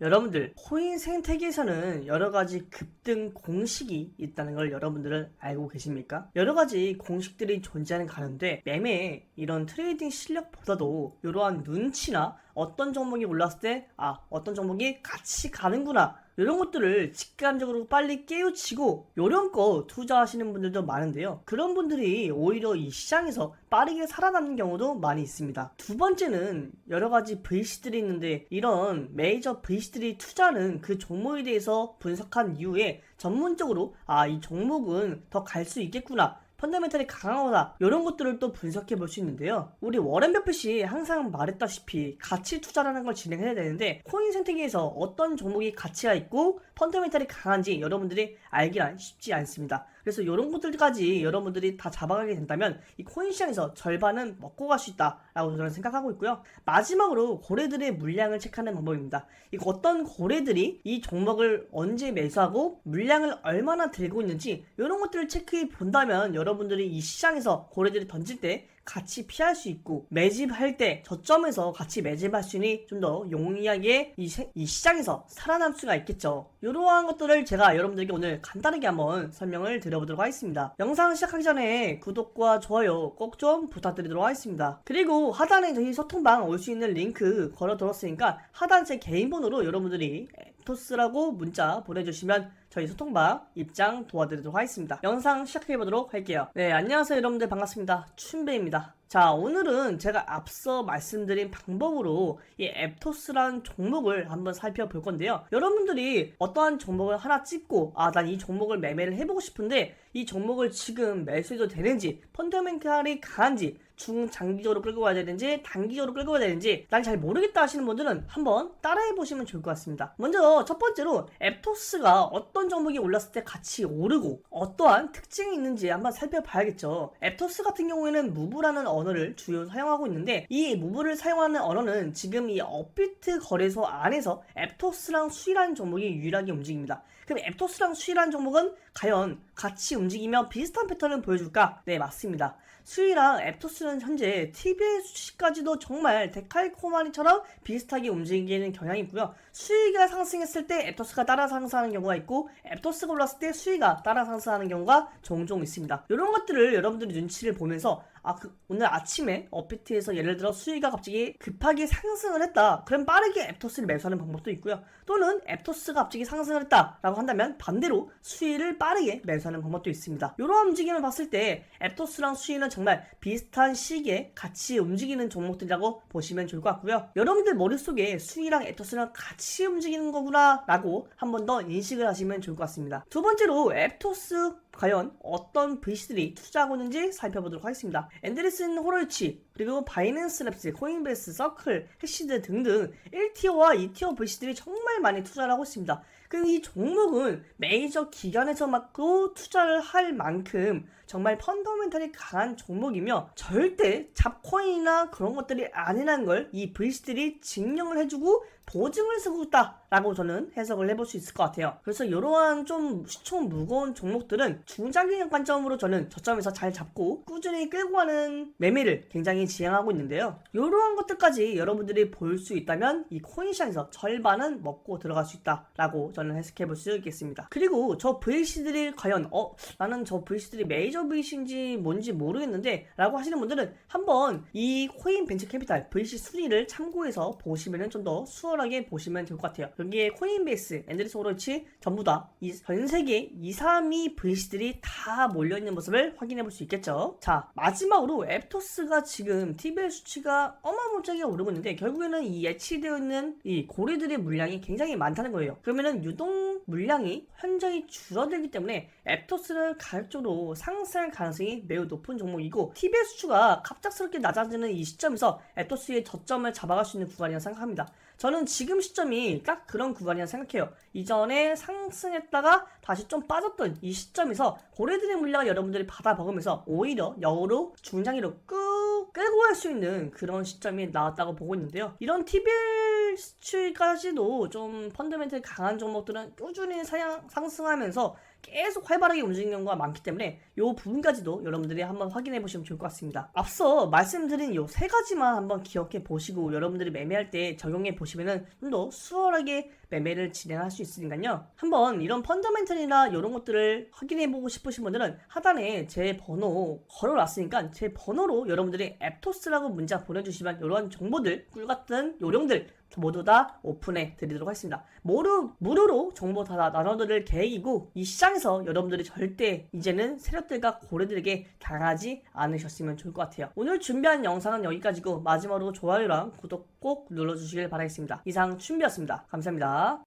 여러분들 코인 생태계에서는 여러 가지 급등 공식이 있다는 걸 여러분들은 알고 계십니까? 여러 가지 공식들이 존재하는 가운데 매매 이런 트레이딩 실력보다도 이러한 눈치나 어떤 종목이 올랐을 때 아 어떤 종목이 같이 가는구나 이런 것들을 직감적으로 빨리 깨우치고 요령껏 투자하시는 분들도 많은데요. 그런 분들이 오히려 이 시장에서 빠르게 살아남는 경우도 많이 있습니다. 두 번째는 여러 가지 VC들이 있는데 이런 메이저 VC들이 투자하는 그 종목에 대해서 분석한 이후에 전문적으로 아 이 종목은 더 갈 수 있겠구나 펀더멘탈이 강하거나 이런 것들을 또 분석해 볼 수 있는데요. 우리 워렌 버핏이 항상 말했다시피 가치 투자라는 걸 진행해야 되는데 코인 생태계에서 어떤 종목이 가치가 있고 펀더멘탈이 강한지 여러분들이 알기란 쉽지 않습니다. 그래서 이런 것들까지 여러분들이 다 잡아가게 된다면 이 코인 시장에서 절반은 먹고 갈 수 있다라고 저는 생각하고 있고요. 마지막으로 고래들의 물량을 체크하는 방법입니다. 이 어떤 고래들이 이 종목을 언제 매수하고 물량을 얼마나 들고 있는지 이런 것들을 체크해 본다면 여러분들이 이 시장에서 고래들이 던질 때 같이 피할 수 있고 매집할 때 저점에서 같이 매집할 수 있니 좀 더 용이하게 이, 세- 이 시장에서 살아남을 수가 있겠죠. 이러한 것들을 제가 여러분들에게 오늘 간단하게 한번 설명을 드려보도록 하겠습니다. 영상 시작하기 전에 구독과 좋아요 꼭 좀 부탁드리도록 하겠습니다. 그리고 하단에 저희 소통방 올 수 있는 링크 걸어뒀으니까 하단 제 개인 번호로 여러분들이 토스라고 문자 보내주시면 저희 소통방 입장 도와드리도록 하겠습니다. 영상 시작해보도록 할게요. 네, 안녕하세요 여러분들 반갑습니다. 춘배입니다. 자, 오늘은 제가 앞서 말씀드린 방법으로 이 앱토스라는 종목을 한번 살펴볼 건데요. 여러분들이 어떠한 종목을 하나 찍고, 아, 난 이 종목을 매매를 해보고 싶은데, 이 종목을 지금 매수해도 되는지, 펀더멘탈이 강한지, 중장기적으로 끌고 가야 되는지, 단기적으로 끌고 가야 되는지, 난 잘 모르겠다 하시는 분들은 한번 따라해 보시면 좋을 것 같습니다. 먼저 첫 번째로 앱토스가 어떤 종목이 올랐을 때 같이 오르고, 어떠한 특징이 있는지 한번 살펴봐야겠죠. 앱토스 같은 경우에는 무브라는 언어를 주요 사용하고 있는데, 이 무브를 사용하는 언어는 지금 이 업비트 거래소 안에서 앱토스랑 수익라는 종목이 유일하게 움직입니다. 그럼 앱토스랑 수익라는 종목은 과연 같이 움직 이며 비슷한 패턴을 보여줄까? 네, 맞습니다. 수위랑 앱토스는 현재 TBA 수치까지도 정말 데칼코마니처럼 비슷하게 움직이는 경향이 있고요. 수위가 상승했을 때 앱토스가 따라 상승하는 경우가 있고 앱토스가 올랐을 때 수위가 따라 상승하는 경우가 종종 있습니다. 이런 것들을 여러분들이 눈치를 보면서 아, 그, 오늘 아침에 업비트에서 예를 들어 수위가 갑자기 급하게 상승을 했다. 그럼 빠르게 앱토스를 매수하는 방법도 있고요. 또는 앱토스가 갑자기 상승을 했다. 라고 한다면 반대로 수위를 빠르게 매수하는 방법도 있습니다. 이런 움직임을 봤을 때 앱토스랑 수위는 정말 비슷한 시기에 같이 움직이는 종목들이라고 보시면 좋을 것 같고요. 여러분들 머릿속에 수위랑 앱토스랑 같이 움직이는 거구나 라고 한 번 더 인식을 하시면 좋을 것 같습니다. 두 번째로 앱토스 과연 어떤 VC들이 투자하고 있는지 살펴보도록 하겠습니다. 앤드레슨 호럴치, 그리고 바이낸스 랩스, 코인베이스, 서클, 해시드 등등 1티어와 2티어 VC들이 정말 많이 투자를 하고 있습니다. 그리고 이 종목은 메이저 기관에서 맞고 투자를 할 만큼 정말 펀더멘탈이 강한 종목이며 절대 잡코인이나 그런 것들이 아니라는 걸 이 VC들이 증명을 해주고 보증을 쓰고 있다라고 저는 해석을 해볼 수 있을 것 같아요. 그래서 이러한 좀 수총 무거운 종목들은 중장기적 관점으로 저는 저점에서 잘 잡고 꾸준히 끌고 가는 매매를 굉장히 지향하고 있는데요. 이러한 것들까지 여러분들이 볼 수 있다면 이 코인 시장에서 절반은 먹고 들어갈 수 있다라고 저는 해석해 볼 수 있겠습니다. 그리고 저 VC들이 과연 어 나는 저 VC들이 메이저 VC인지 뭔지 모르겠는데 라고 하시는 분들은 한번 이 코인 벤처 캐피탈 VC 순위를 참고해서 보시면 좀 더 수월하게 보시면 될 것 같아요. 여기에 코인베이스, 앤드리스 오로치 전부 다 전 세계 2, 3위 VC들이 다 몰려 있는 모습을 확인해 볼 수 있겠죠. 자, 마지막으로 앱토스가 지금 TBL 수치가 어마무지하게 오르고 있는데 결국에는 이 예치되어 있는 이 고래들의 물량이 굉장히 많다는 거예요. 그러면은 유동 물량이 현저히 줄어들기 때문에 앱토스를 가격적으로 상승할 가능성이 매우 높은 종목이고 TBL 수치가 갑작스럽게 낮아지는 이 시점에서 앱토스의 저점을 잡아갈 수 있는 구간이라고 생각합니다. 저는 지금 시점이 딱 그런 구간이라 생각해요. 이전에 상승했다가 다시 좀 빠졌던 이 시점에서 고래들의 물량을 여러분들이 받아 먹으면서 오히려 여우로 중장기로 끄 끌고 갈수 있는 그런 시점이 나왔다고 보고 있는데요. 이런 TBL 수치까지도 좀 펀더멘털 강한 종목들은 꾸준히 상승하면서 계속 활발하게 움직이는 경우가 많기 때문에 이 부분까지도 여러분들이 한번 확인해 보시면 좋을 것 같습니다. 앞서 말씀드린 이 세 가지만 한번 기억해 보시고 여러분들이 매매할 때 적용해 보시면은 좀 더 수월하게 매매를 진행할 수 있으니까요. 한번 이런 펀더멘털이나 이런 것들을 확인해 보고 싶으신 분들은 하단에 제 번호 걸어놨으니까 제 번호로 여러분들이 앱토스라고 문자 보내주시면 이런 정보들, 꿀 같은 요령들 모두 다 오픈해 드리도록 하겠습니다. 무료, 무료로 정보 다 나눠드릴 계획이고 이 시장에서 여러분들이 절대 이제는 세력들과 고래들에게 당하지 않으셨으면 좋을 것 같아요. 오늘 준비한 영상은 여기까지고 마지막으로 좋아요랑 구독 꼭 눌러주시길 바라겠습니다. 이상 춘비였습니다. 감사합니다.